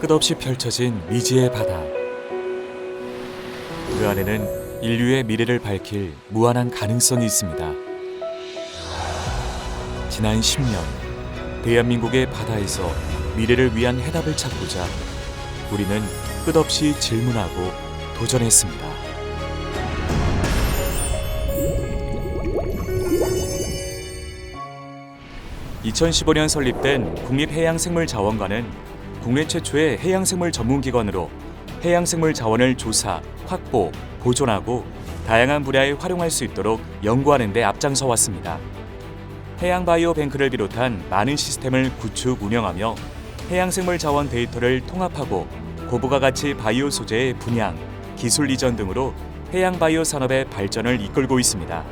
끝없이 펼쳐진 미지의 바다. 그 안에는 인류의 미래를 밝힐 무한한 가능성이 있습니다. 지난 10년, 대한민국의 바다에서 미래를 위한 해답을 찾고자 우리는 끝없이 질문하고 도전했습니다. (2015년) 설립된 국립해양생물자원관은 국내 최초의 해양생물 전문기관으로 해양생물 자원을 조사, 확보, 보존하고 다양한 분야에 활용할 수 있도록 연구하는 데 앞장서 왔습니다. 해양 바이오 뱅크를 비롯한 많은 시스템을 구축 운영하며 해양생물 자원 데이터를 통합하고 고부가 가치 바이오 소재의 분양, 기술 이전 등으로 해양 바이오 산업의 발전을 이끌고 있습니다.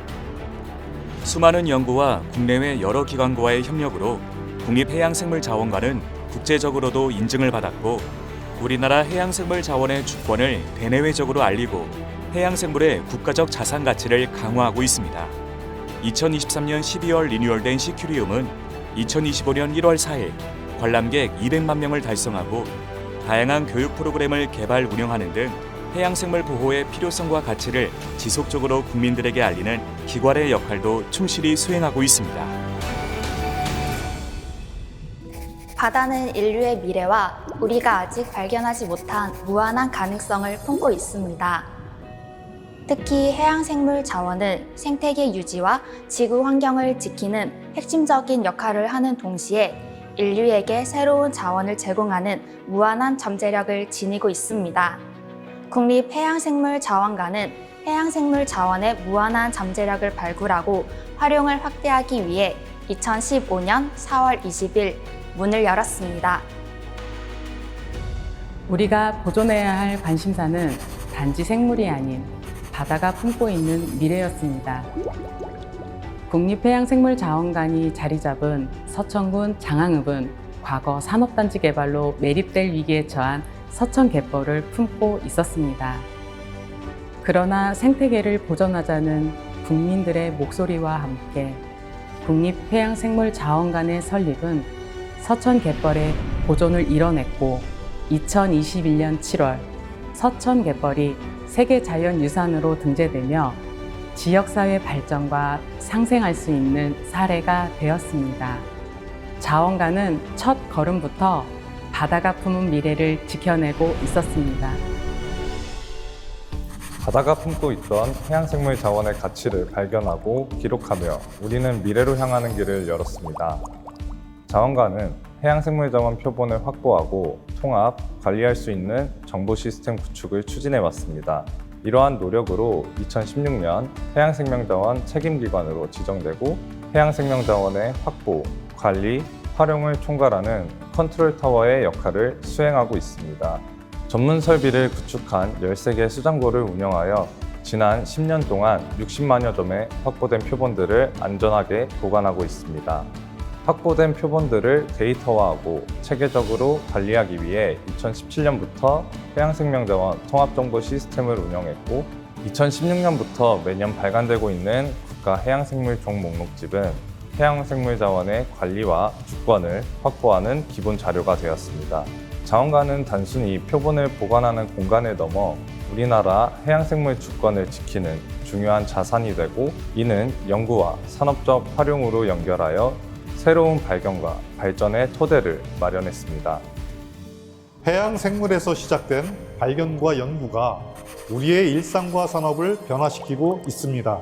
수많은 연구와 국내외 여러 기관과의 협력으로 국립해양생물자원관은 국제적으로도 인증을 받았고 우리나라 해양생물 자원의 주권을 대내외적으로 알리고 해양생물의 국가적 자산 가치를 강화하고 있습니다. 2023년 12월 리뉴얼된 시큐리움은 2025년 1월 4일 관람객 200만 명을 달성하고 다양한 교육 프로그램을 개발 운영하는 등 해양생물 보호의 필요성과 가치를 지속적으로 국민들에게 알리는 기관의 역할도 충실히 수행하고 있습니다. 바다는 인류의 미래와 우리가 아직 발견하지 못한 무한한 가능성을 품고 있습니다. 특히 해양생물 자원은 생태계 유지와 지구 환경을 지키는 핵심적인 역할을 하는 동시에 인류에게 새로운 자원을 제공하는 무한한 잠재력을 지니고 있습니다. 국립해양생물자원관은 해양생물 자원의 무한한 잠재력을 발굴하고 활용을 확대하기 위해 2015년 4월 20일 문을 열었습니다. 우리가 보존해야 할 관심사는 단지 생물이 아닌 바다가 품고 있는 미래였습니다. 국립해양생물자원관이 자리 잡은 서천군 장항읍은 과거 산업단지 개발로 매립될 위기에 처한 서천 갯벌을 품고 있었습니다. 그러나 생태계를 보존하자는 국민들의 목소리와 함께 국립해양생물자원관의 설립은 서천 갯벌의 보존을 이뤄냈고 2021년 7월 서천 갯벌이 세계 자연유산으로 등재되며 지역사회 발전과 상생할 수 있는 사례가 되었습니다. 자원관은 첫 걸음부터 바다가 품은 미래를 지켜내고 있었습니다. 바다가 품고 있던 해양생물 자원의 가치를 발견하고 기록하며 우리는 미래로 향하는 길을 열었습니다. 자원관은 해양생물 자원 표본을 확보하고 통합, 관리할 수 있는 정보 시스템 구축을 추진해 왔습니다. 이러한 노력으로 2016년 해양생명자원 책임기관으로 지정되고 해양생명자원의 확보, 관리, 활용을 총괄하는 컨트롤 타워의 역할을 수행하고 있습니다. 전문 설비를 구축한 13개 수장고를 운영하여 지난 10년 동안 60만여 점의 확보된 표본들을 안전하게 보관하고 있습니다. 확보된 표본들을 데이터화하고 체계적으로 관리하기 위해 2017년부터 해양생명자원 통합정보 시스템을 운영했고 2016년부터 매년 발간되고 있는 국가해양생물종 목록집은 해양생물자원의 관리와 주권을 확보하는 기본 자료가 되었습니다. 자원관은 단순히 표본을 보관하는 공간을 넘어 우리나라 해양생물 주권을 지키는 중요한 자산이 되고 이는 연구와 산업적 활용으로 연결하여 새로운 발견과 발전의 토대를 마련했습니다. 해양 생물에서 시작된 발견과 연구가 우리의 일상과 산업을 변화시키고 있습니다.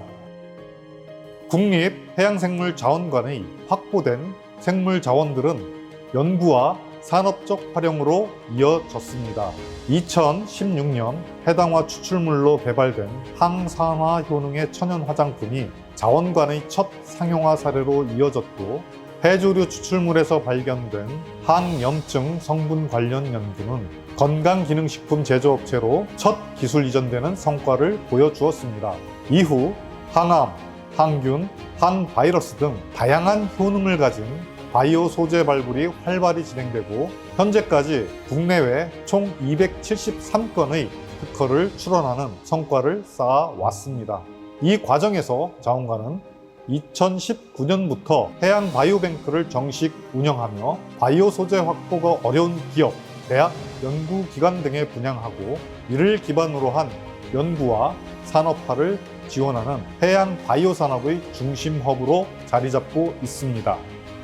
국립해양생물자원관의 확보된 생물 자원들은 연구와 산업적 활용으로 이어졌습니다. 2016년 해당화 추출물로 개발된 항산화 효능의 천연 화장품이 자원관의 첫 상용화 사례로 이어졌고 해조류 추출물에서 발견된 항염증 성분 관련 연구는 건강기능식품 제조업체로 첫 기술 이전되는 성과를 보여주었습니다. 이후 항암, 항균, 항바이러스 등 다양한 효능을 가진 바이오 소재 발굴이 활발히 진행되고 현재까지 국내외 총 273건의 특허를 출원하는 성과를 쌓아왔습니다. 이 과정에서 자원관은 2019년부터 해양 바이오뱅크를 정식 운영하며 바이오 소재 확보가 어려운 기업, 대학, 연구기관 등에 분양하고 이를 기반으로 한 연구와 산업화를 지원하는 해양 바이오 산업의 중심 허브로 자리 잡고 있습니다.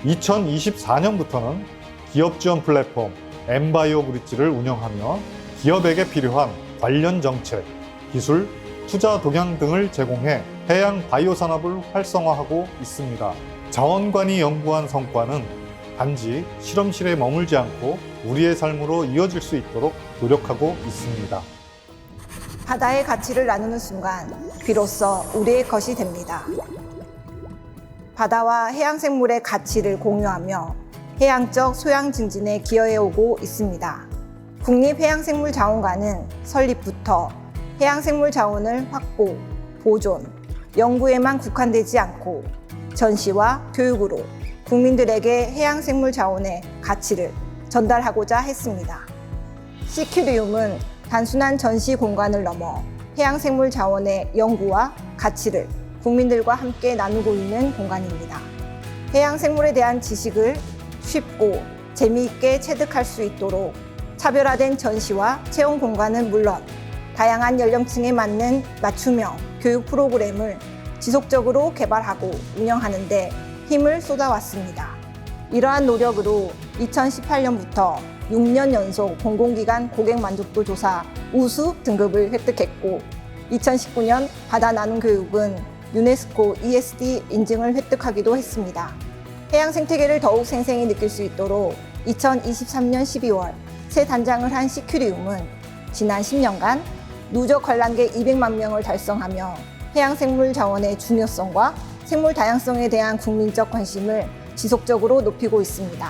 2024년부터는 기업 지원 플랫폼 엠바이오 브릿지를 운영하며 기업에게 필요한 관련 정책, 기술, 투자 동향 등을 제공해 해양 바이오 산업을 활성화하고 있습니다. 자원관이 연구한 성과는 단지 실험실에 머물지 않고 우리의 삶으로 이어질 수 있도록 노력하고 있습니다. 바다의 가치를 나누는 순간 비로소 우리의 것이 됩니다. 바다와 해양 생물의 가치를 공유하며 해양적 소양 증진에 기여해 오고 있습니다. 국립해양생물자원관은 설립부터 해양생물 자원을 확보, 보존, 연구에만 국한되지 않고 전시와 교육으로 국민들에게 해양생물 자원의 가치를 전달하고자 했습니다. 시큐리움은 단순한 전시 공간을 넘어 해양생물 자원의 연구와 가치를 국민들과 함께 나누고 있는 공간입니다. 해양생물에 대한 지식을 쉽고 재미있게 체득할 수 있도록 차별화된 전시와 체험 공간은 물론 다양한 연령층에 맞는 맞춤형 교육 프로그램을 지속적으로 개발하고 운영하는 데 힘을 쏟아왔습니다. 이러한 노력으로 2018년부터 6년 연속 공공기관 고객 만족도 조사 우수 등급을 획득했고 2019년 바다 나눔 교육은 유네스코 ESD 인증을 획득하기도 했습니다. 해양 생태계를 더욱 생생히 느낄 수 있도록 2023년 12월 새 단장을 한 시큐리움은 지난 10년간 누적 관람객 200만 명을 달성하며 해양 생물 자원의 중요성과 생물 다양성에 대한 국민적 관심을 지속적으로 높이고 있습니다.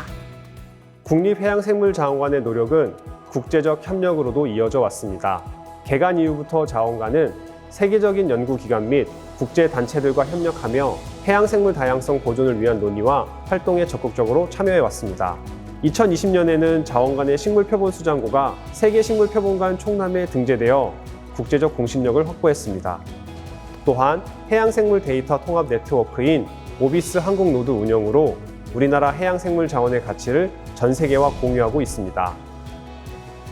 국립해양생물자원관의 노력은 국제적 협력으로도 이어져 왔습니다. 개관 이후부터 자원관은 세계적인 연구기관 및 국제단체들과 협력하며 해양생물 다양성 보존을 위한 논의와 활동에 적극적으로 참여해 왔습니다. 2020년에는 자원관의 식물표본 수장고가 세계식물표본관 총남에 등재되어 국제적 공신력을 확보했습니다. 또한 해양생물 데이터 통합 네트워크인 오비스 한국노드 운영으로 우리나라 해양생물 자원의 가치를 전 세계와 공유하고 있습니다.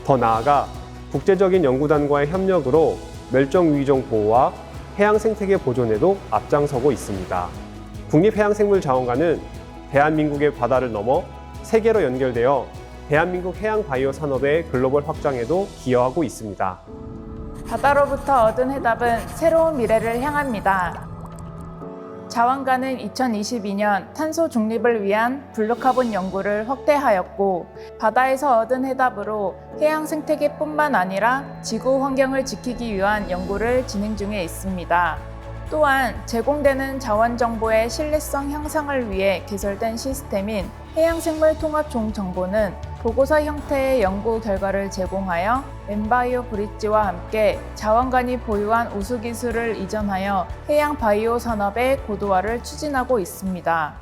더 나아가 국제적인 연구단과의 협력으로 멸종위기종 보호와 해양 생태계 보존에도 앞장서고 있습니다. 국립해양생물자원관은 대한민국의 바다를 넘어 세계로 연결되어 대한민국 해양 바이오 산업의 글로벌 확장에도 기여하고 있습니다. 바다로부터 얻은 해답은 새로운 미래를 향합니다. 자원가는 2022년 탄소 중립을 위한 블루카본 연구를 확대하였고 바다에서 얻은 해답으로 해양 생태계뿐만 아니라 지구 환경을 지키기 위한 연구를 진행 중에 있습니다. 또한 제공되는 자원 정보의 신뢰성 향상을 위해 개설된 시스템인 해양생물 통합 종 정보는 보고서 형태의 연구 결과를 제공하여 엠바이오 브릿지와 함께 자원관이 보유한 우수 기술을 이전하여 해양 바이오 산업의 고도화를 추진하고 있습니다.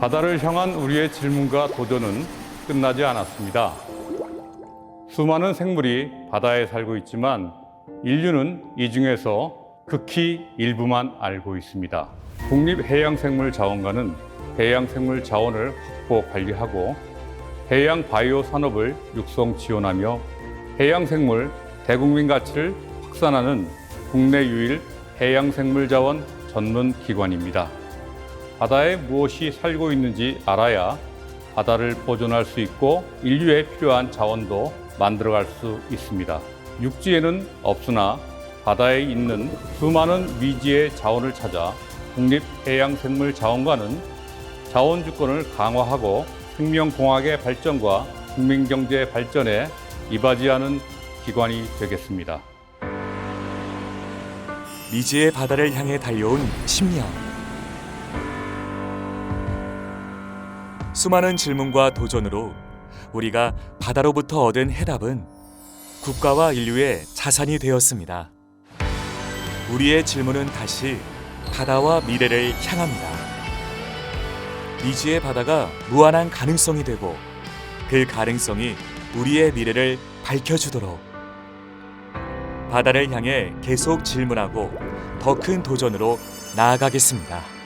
바다를 향한 우리의 질문과 도전은 끝나지 않았습니다. 수많은 생물이 바다에 살고 있지만 인류는 이 중에서 극히 일부만 알고 있습니다. 국립해양생물자원관은 해양생물 자원을 확보 관리하고 해양 바이오 산업을 육성 지원하며 해양 생물 대국민 가치를 확산하는 국내 유일 해양 생물 자원 전문 기관입니다. 바다에 무엇이 살고 있는지 알아야 바다를 보존할 수 있고 인류에 필요한 자원도 만들어갈 수 있습니다. 육지에는 없으나 바다에 있는 수많은 미지의 자원을 찾아 국립해양생물자원관은 자원 주권을 강화하고 생명공학의 발전과 국민경제 발전에 이바지하는 기관이 되겠습니다. 미지의 바다를 향해 달려온 10년. 수많은 질문과 도전으로 우리가 바다로부터 얻은 해답은 국가와 인류의 자산이 되었습니다. 우리의 질문은 다시 바다와 미래를 향합니다. 미지의 바다가 무한한 가능성이 되고 그 가능성이 우리의 미래를 밝혀주도록 바다를 향해 계속 질문하고 더 큰 도전으로 나아가겠습니다.